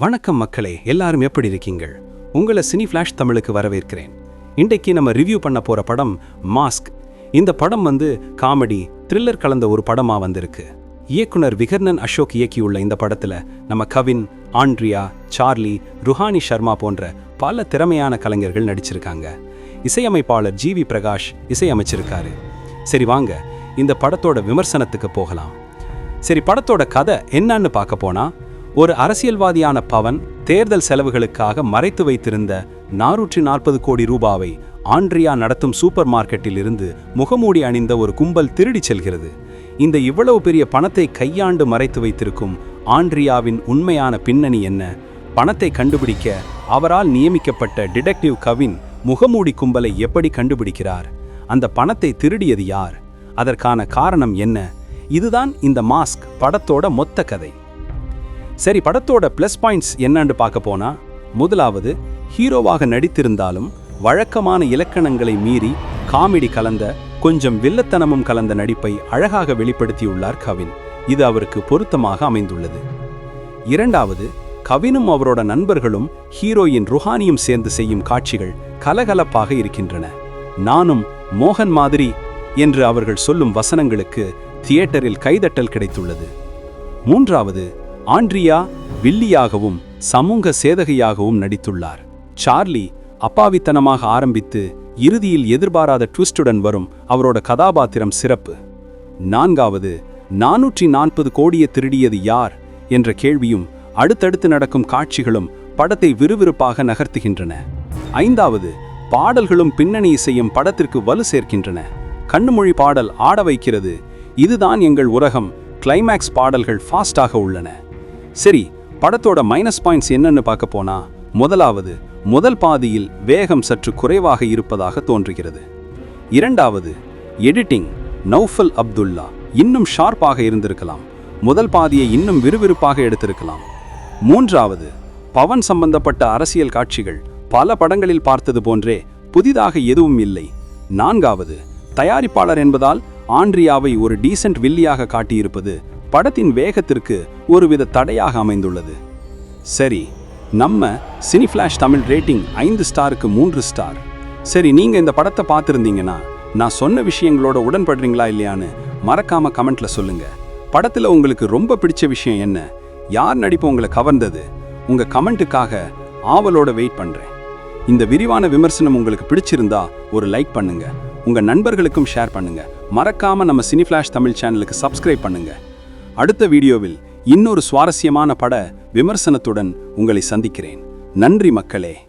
வணக்கம் மக்களே எல்லாரும் எப்படி இருக்கீங்கள்? உங்களை சினி ஃப்ளாஷ் தமிழுக்கு வரவேற்கிறேன். இன்றைக்கு நம்ம ரிவ்யூ பண்ண போற படம் மாஸ்க் இந்த படம் வந்து காமெடி த்ரில்லர் கலந்த ஒரு படமா வந்திருக்கு. இயக்குனர் விகர்ணன் அசோக் இயக்கியுள்ள இந்த படத்துல நம்ம கவின் ஆண்ட்ரியா சார்லி ருஹானி சர்மா போன்ற பல திறமையான கலைஞர்கள் நடிச்சிருக்காங்க. இசையமைப்பாளர் ஜி வி பிரகாஷ் இசையமைச்சிருக்காரு. சரி வாங்க இந்த படத்தோட விமர்சனத்துக்கு போகலாம். சரி படத்தோட கதை என்னன்னு பார்க்க போனா ஒரு அரசியல்வாதியான பவன் தேர்தல் செலவுகளுக்காக மறைத்து வைத்திருந்த நானூற்றி நாற்பது கோடி ரூபாவை ஆண்ட்ரியா நடத்தும் சூப்பர் மார்க்கெட்டில் இருந்து முகமூடி அணிந்த ஒரு கும்பல் திருடிச் செல்கிறது. இந்த இவ்வளவு பெரிய பணத்தை கையாண்டு மறைத்து வைத்திருக்கும் ஆண்ட்ரியாவின் உண்மையான பின்னணி என்ன? பணத்தை கண்டுபிடிக்க அவரால் நியமிக்கப்பட்ட டிடெக்டிவ் கவின் முகமூடி கும்பலை எப்படி கண்டுபிடிக்கிறார்? அந்த பணத்தை திருடியது யார்? அதற்கான காரணம் என்ன? இதுதான் இந்த மாஸ்க் படத்தோட மொத்த கதை. சரி படத்தோட ப்ளஸ் பாயிண்ட்ஸ் என்னன்னு பார்க்க போனா முதலாவது ஹீரோவாக நடித்திருந்தாலும் வழக்கமான இலக்கணங்களை மீறி காமெடி கலந்த கொஞ்சம் வில்லத்தனமும் கலந்த நடிப்பை அழகாக வெளிப்படுத்தியுள்ளார் கவின். இது அவருக்கு பொருத்தமாக அமைந்துள்ளது. இரண்டாவது கவினும் அவரோட நண்பர்களும் ஹீரோயின் ருஹானியும் சேர்ந்து செய்யும் காட்சிகள் கலகலப்பாக இருக்கின்றன. நானும் மோகன் மாதிரி என்று அவர்கள் சொல்லும் வசனங்களுக்கு தியேட்டரில் கைதட்டல் கிடைத்துள்ளது. மூன்றாவது ஆண்ட்ரியா வில்லியாகவும் சமூக சேதகையாகவும் நடித்துள்ளார். சார்லி அப்பாவித்தனமாக ஆரம்பித்து இறுதியில் எதிர்பாராத ட்விஸ்டுடன் வரும் அவரோட கதாபாத்திரம் சிறப்பு. நான்காவது நானூற்றி நாற்பது கோடியை திருடியது யார்? என்ற கேள்வியும் அடுத்தடுத்து நடக்கும் காட்சிகளும் படத்தை விறுவிறுப்பாக நகர்த்துகின்றன. ஐந்தாவது பாடல்களும் பின்னணி இசையும் படத்திற்கு வலு சேர்க்கின்றன. கண்ணுமொழி பாடல் ஆட வைக்கிறது. இதுதான் எங்கள் உலகம். கிளைமேக்ஸ் பாடல்கள் ஃபாஸ்டாக உள்ளன. சரி படத்தோட மைனஸ் பாயிண்ட்ஸ் என்னன்னு பார்க்க போனா முதலாவது முதல் பாதியில் வேகம் சற்று குறைவாக இருப்பதாக தோன்றுகிறது. இரண்டாவது எடிட்டிங் நௌஃபல் அப்துல்லா இன்னும் ஷார்ப்பாக இருந்திருக்கலாம். முதல் பாதியை இன்னும் விறுவிறுப்பாக எடுத்திருக்கலாம். மூன்றாவது பவன் சம்பந்தப்பட்ட அரசியல் காட்சிகள் பல படங்களில் பார்த்தது போன்றே புதிதாக எதுவும் இல்லை. நான்காவது தயாரிப்பாளர் என்பதால் ஆண்ட்ரியாவை ஒரு டீசென்ட் வில்லியாக காட்டியிருப்பது படத்தின் வேகத்திற்கு ஒருவித தடையாக அமைந்துள்ளது. சரி நம்ம சினிஃப்ளாஷ் தமிழ் ரேட்டிங் ஐந்து ஸ்டாருக்கு மூன்று ஸ்டார். சரி நீங்கள் இந்த படத்தை பார்த்துருந்தீங்கன்னா நான் சொன்ன விஷயங்களோட உடன்படுறீங்களா இல்லையான்னு மறக்காம கமெண்ட்ல சொல்லுங்க. படத்துல உங்களுக்கு ரொம்ப பிடிச்ச விஷயம் என்ன? யார் நடிப்பு உங்களை கவர்ந்தது? உங்க கமெண்ட்டுக்காக ஆவலோட வெயிட் பண்றேன். இந்த விரிவான விமர்சனம் உங்களுக்கு பிடிச்சிருந்தா ஒரு லைக் பண்ணுங்க. உங்க நண்பர்களுக்கும் ஷேர் பண்ணுங்க. மறக்காம நம்ம சினிஃப்ளாஷ் தமிழ் சேனலுக்கு சப்ஸ்கிரைப் பண்ணுங்க. அடுத்த வீடியோவில் இன்னொரு சுவாரஸ்யமான பட விமர்சனத்துடன் உங்களை சந்திக்கிறேன். நன்றி மக்களே.